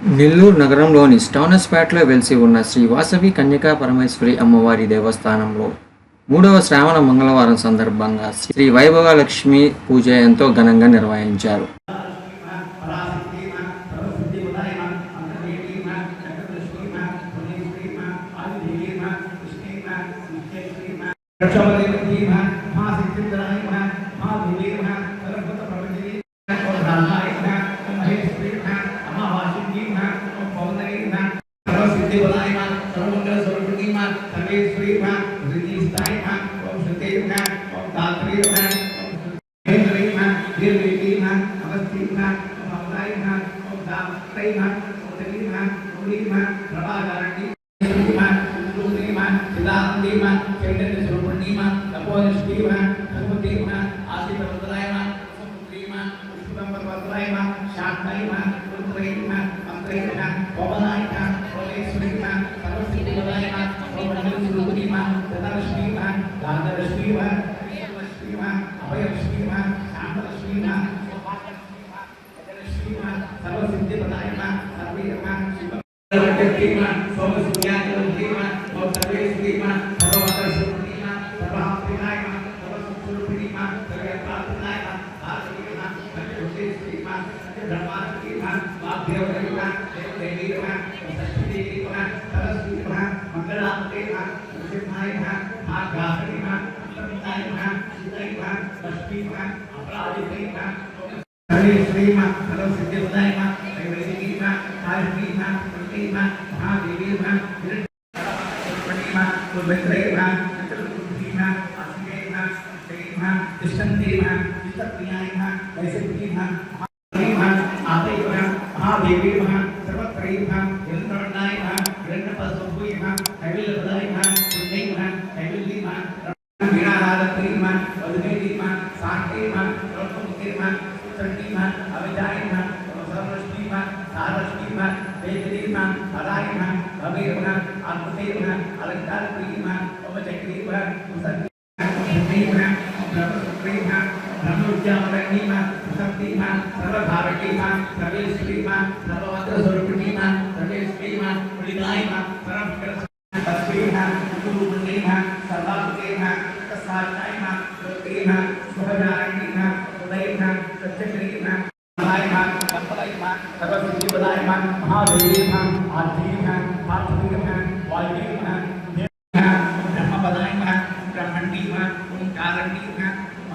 నెల్లూరు నగరంలోని స్టౌనస్పేటలో వెలిసి ఉన్న శ్రీ వాసవి కన్యకా పరమేశ్వరి అమ్మవారి దేవస్థానంలో మూడవ శ్రావణ మంగళవారం సందర్భంగా శ్రీ వైభవలక్ష్మి పూజ ఎంతో ఘనంగా నిర్వహించారు. सर्वमंगल स्वरूपिणी माँ सर्वेश्वरी माँ रिजिस्ताई माँ ओम श्रुते माँ ओम तात्री माँ ओम श्रुते माँ दीर्घी माँ अवस्थी माँ ओम अवलाई माँ ओम दात्री माँ ओतली माँ ओली माँ प्रभागारणी देवा चैतन्य स्वरूपणीमा तपोनिष्ठीमा तपोदेवा आशितवत्रायमा सुपुत्रीमा पुष्पतंबरवत्रायमा शाक्तायमा पुत्रैमा मंत्रैमा पवनायमा ब्रह्मानंद की धान वासुदेव की धान देवी की धान सरस्वती की धान सरस्वती की धान मंगलापति की धान सिद्धाई धान धान गासरी धान संताई धान सीताई धान लक्ष्मी धान अपराधी की धान हरे श्री माँ सरस्वती उदय माँ देवी की धान तारकी धान प्रति माँ महादेवी धान सरस्वती माँ कुलभद्रे धान चतुर्थी धान अश्वे धान देवी धान कृष्ण देवी धान विष्णु प्रियाई धान वैसे प्रिय धान देवीर्मः सर्वत्रैर्मः यन्त्रण्णायः हिरण्यपसम्भूयः कैवल्यपदायः पुण्यैर्मः कैवल्यीमः वीणाहारत्रीर्मः वधुमेरीर्मः साह्यैर्मः रौत्वमुक्तिर्मः चण्डीर्मः अविजायिर्मः सर्वश्रीर्मः सारश्रीर्मः वेदरीर्मः पदायिर्मः भवेर्मः अद्भुतैर्मः अलङ्कारप्रियर्मः उपचक्रीर्मः क्षत्रियः धनुर्जामरणीमा शक्तिमा सर्वधारकीमा सर्वेश्वरीमा सर्ववस्त्रस्वरूपिणीमा सर्वेश्वरीमा पुलितायमा सर्वं तस्वीः कुटुम्बिनीः सर्वाङ्गेः तस्मात्तायः लोकेः शुभजारणीः उदयः प्रत्यक्षरीः महायः कम्पलयः सर्वसिद्धिपदायः महादेवीः आर्थिः पार्थिवः वाल्मीकिः ब्रह्मपदायः ब्रह्मण्डीः ओङ्कारण्डीः